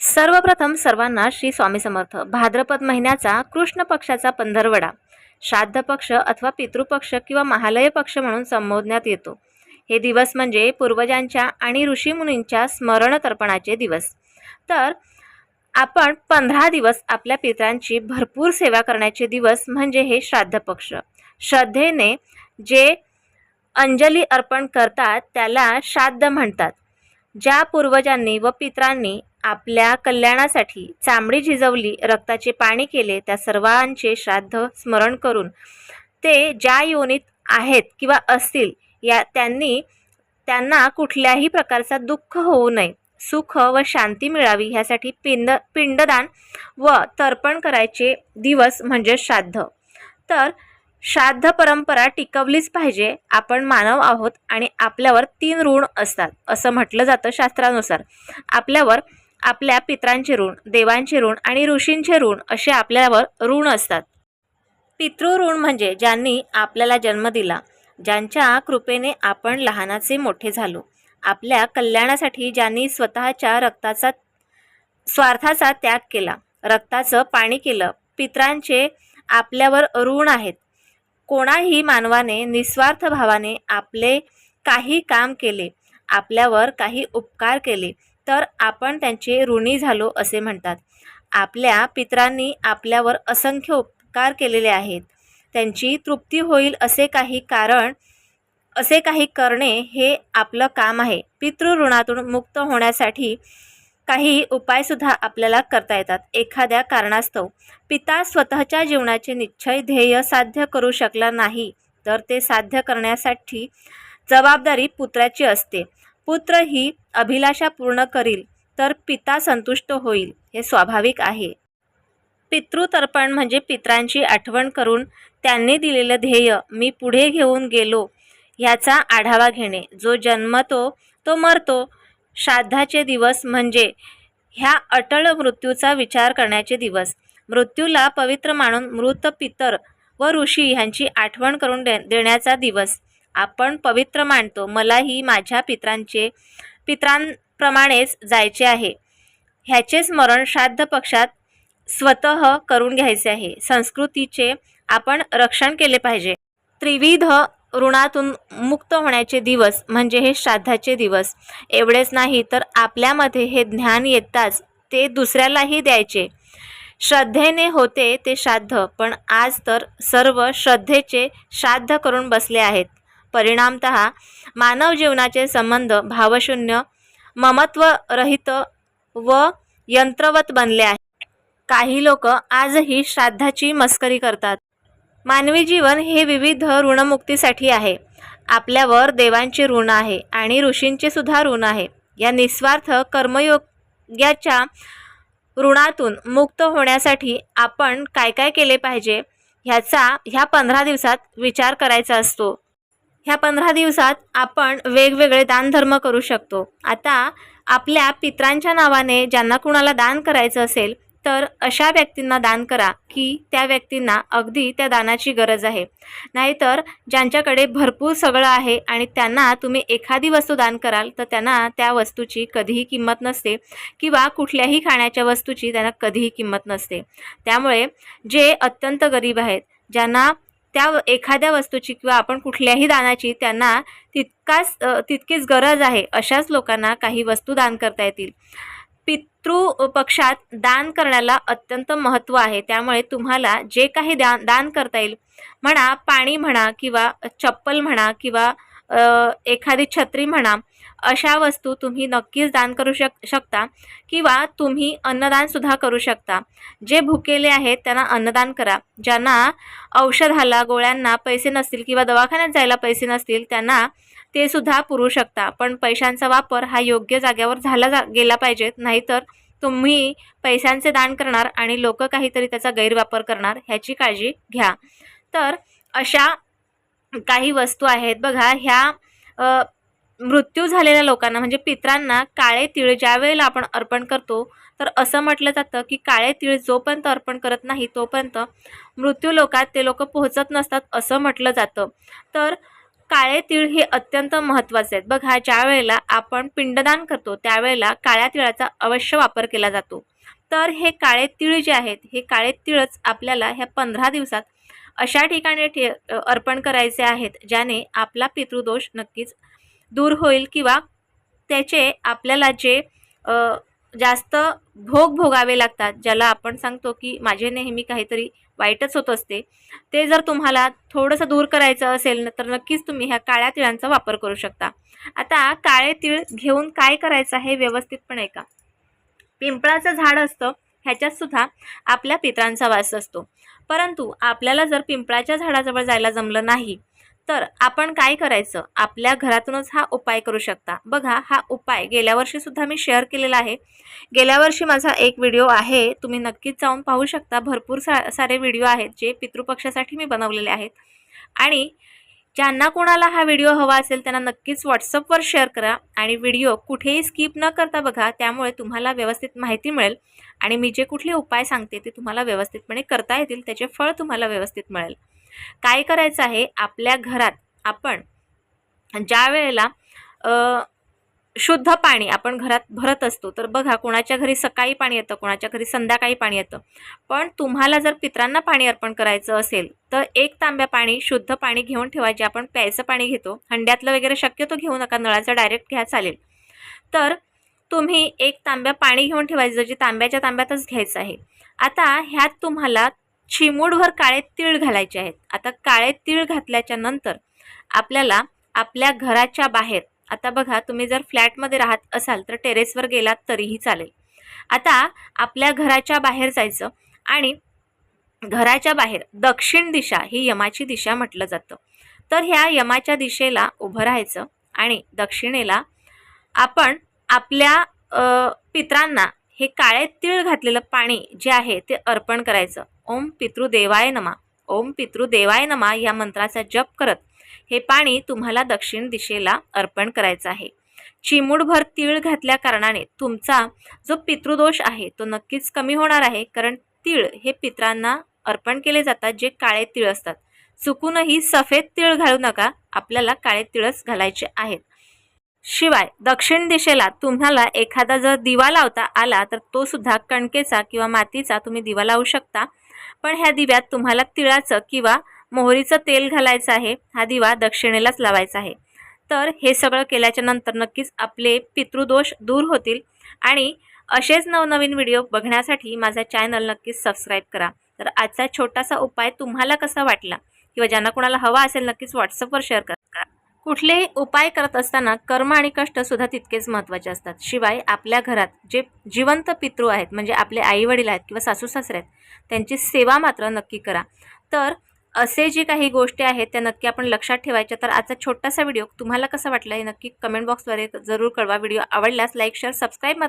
सर्वप्रथम सर्वांना श्री स्वामी समर्थ. भाद्रपद महिन्याचा कृष्ण पक्षाचा पंधरवडा. श्राद्ध पक्ष अथवा पितृपक्ष किंवा महालय पक्ष म्हणून संबोधण्यात येतो. हे दिवस म्हणजे पूर्वजांच्या आणि ऋषीमुनींच्या स्मरण तर्पणाचे दिवस. तर आपण पंधरा दिवस आपल्या पितरांची भरपूर सेवा करण्याचे दिवस म्हणजे हे श्राद्ध पक्ष. श्रद्धेने जे अंजली अर्पण करतात त्याला श्राद्ध म्हणतात. ज्या पूर्वजांनी व पित्रांनी आपल्या कल्याणासाठी चांबडी झिजवली रक्ताचे पाणी केले त्या सर्वांचे श्राद्ध स्मरण करून. ते ज्या योनीत आहेत किंवा असतील या त्यांनी त्यांना कुठल्याही प्रकारचा दुःख होऊ नये. सुख व शांती मिळावी ह्यासाठी पिंड पिंडदान व तर्पण करायचे दिवस म्हणजे श्राद्ध. तर श्राद्ध परंपरा टिकवलीच पाहिजे. आपण मानव आहोत आणि आपल्यावर तीन ऋण असतात असं म्हटलं जातं शास्त्रानुसार. आपल्यावर आपल्या पित्रांचे ऋण देवांचे ऋण आणि ऋषींचे ऋण असे आपल्यावर ऋण असतात. पितृऋण म्हणजे ज्यांनी आपल्याला जन्म दिला ज्यांच्या कृपेने आपण लहानाचे मोठे झालो. आपल्या कल्याणासाठी ज्यांनी स्वतःच्या रक्ताचा स्वार्थाचा त्याग केला रक्ताचं पाणी केलं पित्रांचे आपल्यावर ऋण आहेत. कोणाही मानवाने निस्वार्थ भावाने आपले काही काम केले आपल्यावर काही उपकार केले तर आपण त्यांचे ऋणी झालो असे म्हणतात. आपल्या पित्रांनी आपल्यावर असंख्य उपकार केलेले आहेत. त्यांची तृप्ती होईल असे काही कारण असे काही करणे हे आपलं काम आहे. पितृऋणातून मुक्त होण्यासाठी काही उपायसुद्धा आपल्याला करता येतात. एखाद्या कारणास्तव पिता स्वतःच्या जीवनाचे निश्चय ध्येय साध्य करू शकला नाही तर ते साध्य करण्यासाठी जबाबदारी पुत्राची असते. पुत्र ही अभिलाषा पूर्ण करील तर पिता संतुष्ट होईल हे स्वाभाविक आहे. पितृतर्पण म्हणजे पित्रांची आठवण करून त्यांनी दिलेलं ध्येय मी पुढे घेऊन गेलो ह्याचा आढावा घेणे. जो जन्मतो तो मरतो. श्राद्धाचे दिवस म्हणजे ह्या अटळ मृत्यूचा विचार करण्याचे दिवस. मृत्यूला पवित्र मानून मृत पितर व ऋषी ह्यांची आठवण करून दे देण्याचा दिवस. आपण पवित्र मानतो. मलाही माझ्या पित्रांचे पित्रांप्रमाणेच जायचे आहे. ह्याचे स्मरण श्राद्ध पक्षात स्वतः करून घ्यायचे आहे. संस्कृतीचे आपण रक्षण केले पाहिजे. त्रिविध ऋणातून मुक्त होण्याचे दिवस म्हणजे हे श्राद्धाचे दिवस. एवढेच नाही तर आपल्यामध्ये हे ज्ञान येताच ते दुसऱ्यालाही द्यायचे. श्रद्धेने होते ते श्राद्ध पण आज तर सर्व श्रद्धेचे श्राद्ध करून बसले आहेत. परिणामत मानव जीवनाचे संबंध भावशून्य ममत्वरहित व यंत्रवत बनले आहे. काही लोक आजही श्राद्धाची मस्करी करतात. मानवी जीवन हे विविध ऋणमुक्तीसाठी आहे. आपल्यावर देवांचे ऋण आहे आणि ऋषींचे सुद्धा ऋण आहे. या निस्वार्थ कर्मयोग्याच्या ऋणातून मुक्त होण्यासाठी आपण काय काय केले पाहिजे ह्याचा ह्या पंधरा दिवसात विचार करायचा असतो. ह्या पंधरा दिवसात आपण वेगवेगळे दानधर्म करू शकतो. आता आपल्या पित्रांच्या नावाने ज्यांना कुणाला दान करायचं असेल तर अशा व्यक्तींना दान करा की त्या व्यक्तींना अगदी त्या दानाची गरज आहे. नाहीतर ज्यांच्याकडे भरपूर सगळं आहे आणि त्यांना तुम्ही एखादी वस्तू दान कराल तर त्यांना त्या वस्तूची कधीही किंमत नसते किंवा कुठल्याही खाण्याच्या वस्तूची त्यांना कधीही किंमत नसते. त्यामुळे जे अत्यंत गरीब आहेत ज्यांना त्या एखाद्या वस्तूची किंवा आपण कुठल्याही दानाची त्यांना तितकाच तितकीच गरज आहे अशाच लोकांना काही वस्तू दान करता येतील. पितृ पक्षात दान करण्याला अत्यंत महत्त्व आहे. त्यामुळे तुम्हाला जे काही दान दान करता येईल म्हणा पाणी म्हणा किंवा चप्पल म्हणा किंवा एखादी छत्री म्हणा अशा वस्तू तुम्ही नक्कीच दान करू शक शकता किंवा तुम्ही अन्नदानसुद्धा करू शकता. जे भुकेले आहेत त्यांना अन्नदान करा. ज्यांना औषधाला गोळ्यांना पैसे नसतील किंवा दवाखान्यात जायला पैसे नसतील त्यांना ते सुद्धा पुरू शकता. पण पैशांचा वापर हा योग्य जाग्यावर झाला जा गेला पाहिजेत नाहीतर तुम्ही पैशांचे दान करणार आणि लोक काहीतरी त्याचा गैरवापर करणार ह्याची काळजी घ्या. तर अशा काही वस्तू आहेत. बघा ह्या मृत्यू झालेल्या लोकांना म्हणजे पित्रांना काळे तिळ ज्या वेळेला आपण अर्पण करतो तर असं म्हटलं जातं की काळे तिळ जोपर्यंत अर्पण करत नाही तोपर्यंत मृत्यू लोकात ते लोक पोहोचत नसतात असं म्हटलं जातं. तर काळे तीळ हे अत्यंत महत्त्वाचे आहेत. बघा ज्या वेळेला आपण पिंडदान करतो त्यावेळेला काळ्या तिळाचा अवश्य वापर केला जातो. तर हे काळे तीळ जे आहेत हे काळे तिळच आपल्याला ह्या पंधरा दिवसात अशा ठिकाणी ठे अर्पण करायचे आहेत ज्याने आपला पितृदोष नक्कीच दूर होईल किंवा त्याचे आपल्याला जे जास्त भोग भोगावे लागतात ज्याला आपण सांगतो की माझे नेहमी काहीतरी वाईटच होत असते ते जर तुम्हाला थोडंसं दूर करायचं असेल तर नक्कीच तुम्ही ह्या काळ्या तिळांचा वापर करू शकता. आता काळे तिळ घेऊन काय करायचं आहे व्यवस्थितपणे का? पिंपळाचं झाड असतं ह्याच्यात सुद्धा आपल्या पित्रांचा वास असतो. परंतु आपल्याला जर पिंपळाच्या झाडाजवळ जायला जमलं नाही तर आपण काय करायचं? आपल्या घरातूनच हा उपाय करू शकता. बघा हा उपाय गेल्या वर्षीसुद्धा मी शेअर केलेला आहे. गेल्या वर्षी माझा एक व्हिडिओ आहे. तुम्ही नक्कीच जाऊन पाहू शकता. भरपूर सा सारे व्हिडिओ आहेत जे पितृपक्षासाठी मी बनवलेले आहेत. आणि ज्यांना कोणाला हा व्हिडिओ हवा असेल त्यांना नक्कीच व्हॉट्सअपवर शेअर करा. आणि व्हिडिओ कुठेही स्किप न करता बघा त्यामुळे तुम्हाला व्यवस्थित माहिती मिळेल. आणि मी जे कुठले उपाय सांगते ते तुम्हाला व्यवस्थितपणे करता येतील त्याचे फळ तुम्हाला व्यवस्थित मिळेल. काय करायचं आहे? आपल्या घरात आपण ज्या वेळेला शुद्ध पाणी आपण घरात भरत असतो तर बघा कोणाच्या घरी सकाळी पाणी येतं कोणाच्या घरी संध्याकाळी पाणी येतं. पण तुम्हाला जर पित्रांना पाणी अर्पण करायचं असेल तर एक तांब्या पाणी शुद्ध पाणी घेऊन ठेवा जे आपण प्यायचं पाणी घेतो. हंड्यातलं वगैरे शक्यतो घेऊ नका नळाचं डायरेक्ट घ्या चालेल. तर तुम्ही एक तांब्या पाणी घेऊन ठेवायचं जे तांब्याच्या तांब्यातच घ्यायचं आहे. आता ह्यात तुम्हाला चिमूडभर काळे तीळ घालायचे आहेत. आता काळे तीळ घातल्याच्या नंतर आपल्याला आपल्या घराच्या बाहेर आता बघा तुम्ही जर फ्लॅटमध्ये राहत असाल तर टेरेसवर गेलात तरीही चालेल. आता आपल्या घराच्या बाहेर जायचं आणि घराच्या बाहेर दक्षिण दिशा ही यमाची दिशा म्हटलं जातं. तर ह्या यमाच्या दिशेला उभं राहायचं आणि दक्षिणेला आपण आपल्या पित्रांना हे काळे तीळ घातलेलं पाणी जे आहे ते अर्पण करायचं. ओम पितृदेवाय नमा. ओम पितृदेवाय नमा या मंत्राचा जप करत हे पाणी तुम्हाला दक्षिण दिशेला अर्पण करायचं आहे. चिमूडभर तीळ घातल्या कारणाने तुमचा जो पितृदोष आहे तो नक्कीच कमी होणार आहे कारण तीळ हे पित्रांना अर्पण केले जातात जे काळे तीळ असतात. चुकूनही सफेद तीळ घालू नका आपल्याला काळे तीळच घालायचे आहेत. शिवाय दक्षिण दिशेला तुम्हाला एखादा जर दिवा लावता आला तर तो सुद्धा कणकेचा किंवा मातीचा तुम्ही दिवा लावू शकता. पण ह्या दिव्यात तुम्हाला तिळाचं किंवा मोहरीचं तेल घालायचं आहे. हा दिवा दक्षिणेलाच लावायचा आहे. तर हे सगळं केल्याच्यानंतर नक्कीच आपले पितृदोष दूर होतील. आणि असेच नवनवीन व्हिडिओ बघण्यासाठी माझा चॅनल नक्कीच सबस्क्राईब करा. तर आजचा छोटासा उपाय तुम्हाला कसा वाटला? किंवा ज्यांना कोणाला हवा असेल नक्कीच व्हॉट्सअपवर शेअर करा. कुठलेही उपाय करत असताना कर्म आणि कष्टसुद्धा तितकेच महत्त्वाचे असतात. शिवाय आपल्या घरात जे जिवंत पितृ आहेत म्हणजे आपले आई वडील आहेत किंवा सासू सासरे आहेत त्यांची सेवा मात्र नक्की करा. तर असे जे काही गोष्टी आहेत त्या नक्की आपण लक्षात ठेवायच्या. तर आजचा छोटासा व्हिडिओ तुम्हाला कसा वाटला हे नक्की कमेंट बॉक्सद्वारे जरूर कळवा. व्हिडिओ आवडल्यास लाईक शेअर सबस्क्राईब मात्र